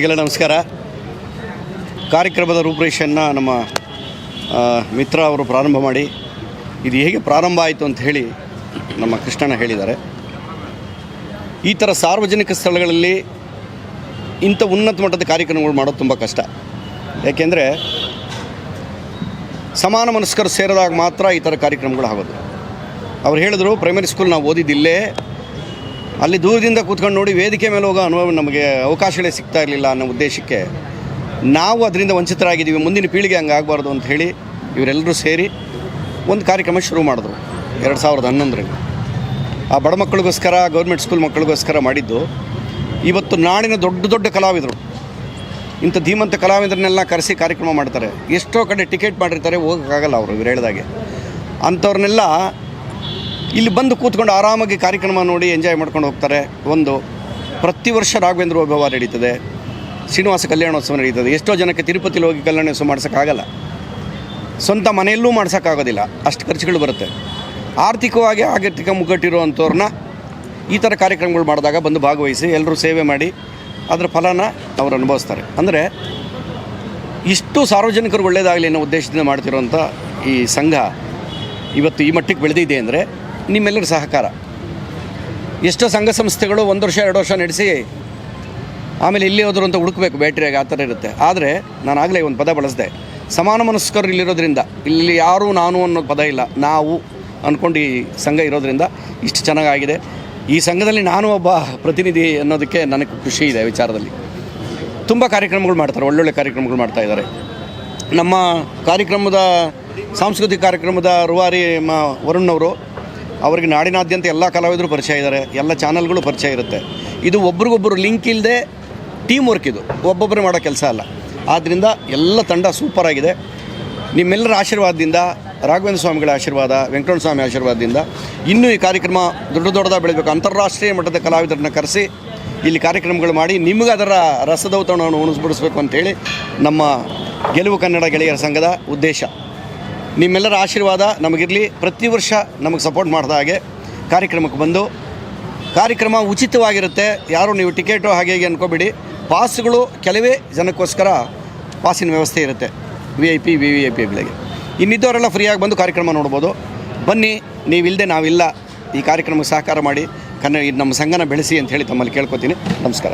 ಈಗೆಲ್ಲ ನಮಸ್ಕಾರ. ಕಾರ್ಯಕ್ರಮದ ರೂಪುರೇಷೆಯನ್ನು ನಮ್ಮ ಮಿತ್ರ ಅವರು ಪ್ರಾರಂಭ ಮಾಡಿ. ಇದು ಹೇಗೆ ಪ್ರಾರಂಭ ಆಯಿತು ಅಂತ ಹೇಳಿ ನಮ್ಮ ಕೃಷ್ಣನ ಹೇಳಿದ್ದಾರೆ. ಈ ಥರ ಸಾರ್ವಜನಿಕ ಸ್ಥಳಗಳಲ್ಲಿ ಇಂಥ ಉನ್ನತ ಮಟ್ಟದ ಕಾರ್ಯಕ್ರಮಗಳು ಮಾಡೋದು ತುಂಬ ಕಷ್ಟ. ಯಾಕೆಂದರೆ ಸಮಾನ ಮನಸ್ಕರು ಸೇರಿದಾಗ ಮಾತ್ರ ಈ ಥರ ಕಾರ್ಯಕ್ರಮಗಳು ಆಗೋದು. ಅವ್ರು ಹೇಳಿದ್ರು ಪ್ರೈಮರಿ ಸ್ಕೂಲ್ ನಾವು ಓದಿದ್ದಿಲ್ಲೇ ಅಲ್ಲಿ ದೂರದಿಂದ ಕೂತ್ಕೊಂಡು ನೋಡಿ ವೇದಿಕೆ ಮೇಲೆ ಹೋಗೋ ಅನುಭವ ನಮಗೆ ಅವಕಾಶಗಳೇ ಸಿಗ್ತಾ ಇರಲಿಲ್ಲ ಅನ್ನೋ ಉದ್ದೇಶಕ್ಕೆ ನಾವು ಅದರಿಂದ ವಂಚಿತರಾಗಿದ್ದೀವಿ. ಮುಂದಿನ ಪೀಳಿಗೆ ಹಂಗೆ ಆಗಬಾರ್ದು ಅಂತ ಹೇಳಿ ಇವರೆಲ್ಲರೂ ಸೇರಿ ಒಂದು ಕಾರ್ಯಕ್ರಮ ಶುರು ಮಾಡಿದ್ರು. ಎರಡು ಸಾವಿರದ ಹನ್ನೊಂದರಲ್ಲಿ. ಆ ಬಡ ಮಕ್ಕಳಿಗೋಸ್ಕರ, ಗೌರ್ಮೆಂಟ್ ಸ್ಕೂಲ್ ಮಕ್ಕಳಿಗೋಸ್ಕರ ಮಾಡಿದ್ದು. ಇವತ್ತು ನಾಡಿನ ದೊಡ್ಡ ದೊಡ್ಡ ಕಲಾವಿದರು. ಇಂಥ ಧೀಮಂತ ಕಲಾವಿದರನ್ನೆಲ್ಲ ಕರೆಸಿ ಕಾರ್ಯಕ್ರಮ ಮಾಡ್ತಾರೆ. ಎಷ್ಟೋ ಕಡೆ ಟಿಕೆಟ್ ಮಾಡಿರ್ತಾರೆ, ಹೋಗೋಕ್ಕಾಗಲ್ಲ ಅವರು ಇವ್ರು ಹೇಳಿದಾಗೆ. ಅಂಥವ್ರನ್ನೆಲ್ಲ ಇಲ್ಲಿ ಬಂದು ಕೂತ್ಕೊಂಡು ಆರಾಮಾಗಿ ಕಾರ್ಯಕ್ರಮ ನೋಡಿ ಎಂಜಾಯ್ ಮಾಡ್ಕೊಂಡು ಹೋಗ್ತಾರೆ. ಒಂದು, ಪ್ರತಿ ವರ್ಷ ರಾಘವೇಂದ್ರ ವೈಭವ ನಡೀತದೆ. ಶ್ರೀನಿವಾಸ ಕಲ್ಯಾಣೋತ್ಸವ ನಡೀತದೆ. ಎಷ್ಟೋ ಜನಕ್ಕೆ ತಿರುಪತಿಲಿ ಹೋಗಿ ಕಲ್ಯಾಣೋತ್ಸವ ಮಾಡ್ಸೋಕ್ಕಾಗಲ್ಲ. ಸ್ವಂತ ಮನೆಯಲ್ಲೂ ಮಾಡ್ಸೋಕ್ಕಾಗೋದಿಲ್ಲ. ಅಷ್ಟು ಖರ್ಚುಗಳು ಬರುತ್ತೆ. ಆರ್ಥಿಕವಾಗಿ ಆರ್ಥಿಕ ಮುಗ್ಗಟ್ಟಿರುವಂಥವ್ರನ್ನ ಈ ಥರ ಕಾರ್ಯಕ್ರಮಗಳು ಮಾಡಿದಾಗ ಬಂದು ಭಾಗವಹಿಸಿ ಎಲ್ಲರೂ ಸೇವೆ ಮಾಡಿ ಅದರ ಫಲನ ಅವರು ಅನುಭವಿಸ್ತಾರೆ. ಅಂದರೆ ಇಷ್ಟು ಸಾರ್ವಜನಿಕರು ಒಳ್ಳೆಯದಾಗಲಿ ಅನ್ನೋ ಉದ್ದೇಶದಿಂದ ಮಾಡ್ತಿರುವಂಥ ಈ ಸಂಘ ಇವತ್ತು ಈ ಮಟ್ಟಿಗೆ ಬೆಳೆದಿದೆ ಅಂದರೆ ನಿಮ್ಮೆಲ್ಲರ ಸಹಕಾರ. ಎಷ್ಟೋ ಸಂಘ ಸಂಸ್ಥೆಗಳು ಒಂದು ವರ್ಷ, ಎರಡು ವರ್ಷ ನಡೆಸಿ ಆಮೇಲೆ ಇಲ್ಲಿ ಹೋದ್ರು ಅಂತ ಹುಡುಕಬೇಕು ಬ್ಯಾಟ್ರಿಯಾಗಿ, ಆ ಥರ ಇರುತ್ತೆ. ಆದರೆ ನಾನು ಆಗಲೇ ಒಂದು ಪದ ಬಳಸಿದೆ. ಸಮಾನ ಮನಸ್ಕರು ಇಲ್ಲಿರೋದ್ರಿಂದ, ಇಲ್ಲಿ ಯಾರು ನಾನು ಅನ್ನೋ ಪದ ಇಲ್ಲ, ನಾವು ಅಂದ್ಕೊಂಡು ಈ ಸಂಘ ಇರೋದ್ರಿಂದ ಇಷ್ಟು ಚೆನ್ನಾಗಾಗಿದೆ. ಈ ಸಂಘದಲ್ಲಿ ನಾನು ಒಬ್ಬ ಪ್ರತಿನಿಧಿ ಅನ್ನೋದಕ್ಕೆ ನನಗೆ ಖುಷಿ ಇದೆ ವಿಚಾರದಲ್ಲಿ. ತುಂಬ ಕಾರ್ಯಕ್ರಮಗಳು ಮಾಡ್ತಾರೆ, ಒಳ್ಳೊಳ್ಳೆ ಕಾರ್ಯಕ್ರಮಗಳು ಮಾಡ್ತಾ ಇದ್ದಾರೆ. ನಮ್ಮ ಕಾರ್ಯಕ್ರಮದ, ಸಾಂಸ್ಕೃತಿಕ ಕಾರ್ಯಕ್ರಮದ ರುವಾರಿ ಮ ವರುಣ್ ಅವರು ಅವರಿಗೆ ನಾಡಿನಾದ್ಯಂತ ಎಲ್ಲ ಕಲಾವಿದರು ಪರಿಚಯ ಇದ್ದಾರೆ ಎಲ್ಲ ಚಾನಲ್ಗಳು ಪರಿಚಯ ಇರುತ್ತೆ. ಇದು ಒಬ್ರಿಗೊಬ್ಬರು ಲಿಂಕ್ ಇಲ್ಲದೆ ಟೀಮ್ ವರ್ಕ್ ಇದು ಒಬ್ಬೊಬ್ಬರೇ ಮಾಡೋ ಕೆಲಸ ಅಲ್ಲ. ಆದ್ದರಿಂದ ಎಲ್ಲ ತಂಡ ಸೂಪರ್ ಆಗಿದೆ. ನಿಮ್ಮೆಲ್ಲರ ಆಶೀರ್ವಾದದಿಂದ, ರಾಘವೇಂದ್ರ ಸ್ವಾಮಿಗಳ ಆಶೀರ್ವಾದ, ವೆಂಕಟರಮಣ ಸ್ವಾಮಿ ಆಶೀರ್ವಾದದಿಂದ ಇನ್ನೂ ಈ ಕಾರ್ಯಕ್ರಮ ದೊಡ್ಡ ದೊಡ್ಡದಾಗಿ ಬೆಳಿಬೇಕು ಅಂತಾರಾಷ್ಟ್ರೀಯ ಮಟ್ಟದ ಕಲಾವಿದರನ್ನ ಕರೆಸಿ, ಇಲ್ಲಿ ಕಾರ್ಯಕ್ರಮಗಳು ಮಾಡಿ, ನಿಮಗೆ ಅದರ ರಸದೌತಣವನ್ನು ಉಣಿಸ್ಬಿಡಿಸ್ಬೇಕು ಅಂತೇಳಿ ನಮ್ಮ ಗೆಲುವು ಕನ್ನಡ ಗೆಳೆಯರ ಸಂಘದ ಉದ್ದೇಶ. ನಿಮ್ಮೆಲ್ಲರ ಆಶೀರ್ವಾದ ನಮಗಿರಲಿ. ಪ್ರತಿ ವರ್ಷ ನಮಗೆ ಸಪೋರ್ಟ್ ಮಾಡಿದ ಹಾಗೆ ಕಾರ್ಯಕ್ರಮಕ್ಕೆ ಬಂದು ಕಾರ್ಯಕ್ರಮ ಉಚಿತವಾಗಿರುತ್ತೆ. ಯಾರು ನೀವು ಟಿಕೆಟು ಹಾಗೆ ಹೀಗೆ ಅನ್ಕೋಬೇಡಿ. ಪಾಸ್ಗಳು ಕೆಲವೇ ಜನಕ್ಕೋಸ್ಕರ ಪಾಸಿನ ವ್ಯವಸ್ಥೆ ಇರುತ್ತೆ. V I P V V I ಪಿಗಳಿಗೆ ಇನ್ನಿದ್ದವರೆಲ್ಲ ಫ್ರೀಯಾಗಿ ಬಂದು ಕಾರ್ಯಕ್ರಮ ನೋಡ್ಬೋದು. ಬನ್ನಿ ನೀವಿಲ್ಲದೆ ನಾವಿಲ್ಲ. ಈ ಕಾರ್ಯಕ್ರಮಕ್ಕೆ ಸಹಕಾರ ಮಾಡಿ. ಕನ್ನಡ ನಮ್ಮ ಸಂಘನ ಬೆಳೆಸಿ ಅಂತ ಹೇಳಿ ತಮ್ಮಲ್ಲಿ ಕೇಳ್ಕೊತೀನಿ. ನಮಸ್ಕಾರ.